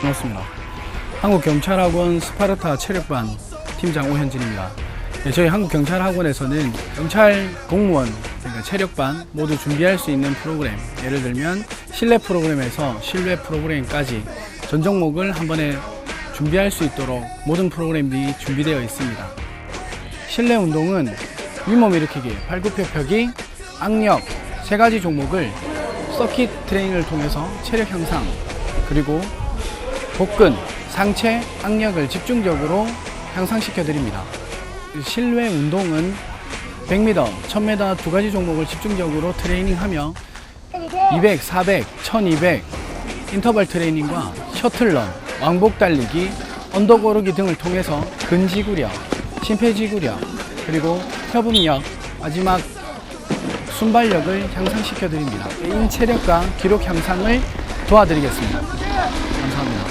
반갑습니다. 한국경찰학원 스파르타 체력반 팀장 오현진입니다. 네, 저희 한국경찰학원에서는 경찰 공무원 그러니까 체력반 모두 준비할 수 있는 프로그램 예를 들면 실내 프로그램에서 실외 프로그램까지 전 종목을 한 번에 준비할 수 있도록 모든 프로그램이 준비되어 있습니다. 실내 운동은 윗몸 일으키기, 팔굽혀펴기, 악력 세 가지 종목을 서킷 트레이닝을 통해서 체력 향상 그리고 복근, 상체, 악력을 집중적으로 향상시켜 드립니다. 실외 운동은 100m, 1000m 두 가지 종목을 집중적으로 트레이닝하며 200, 400, 1200 인터벌 트레이닝과 셔틀런, 왕복 달리기, 언덕 오르기 등을 통해서 근지구력, 심폐지구력, 그리고 협음력, 마지막 순발력을 향상시켜 드립니다. 개인 체력과 기록 향상을 도와드리겠습니다. 감사합니다.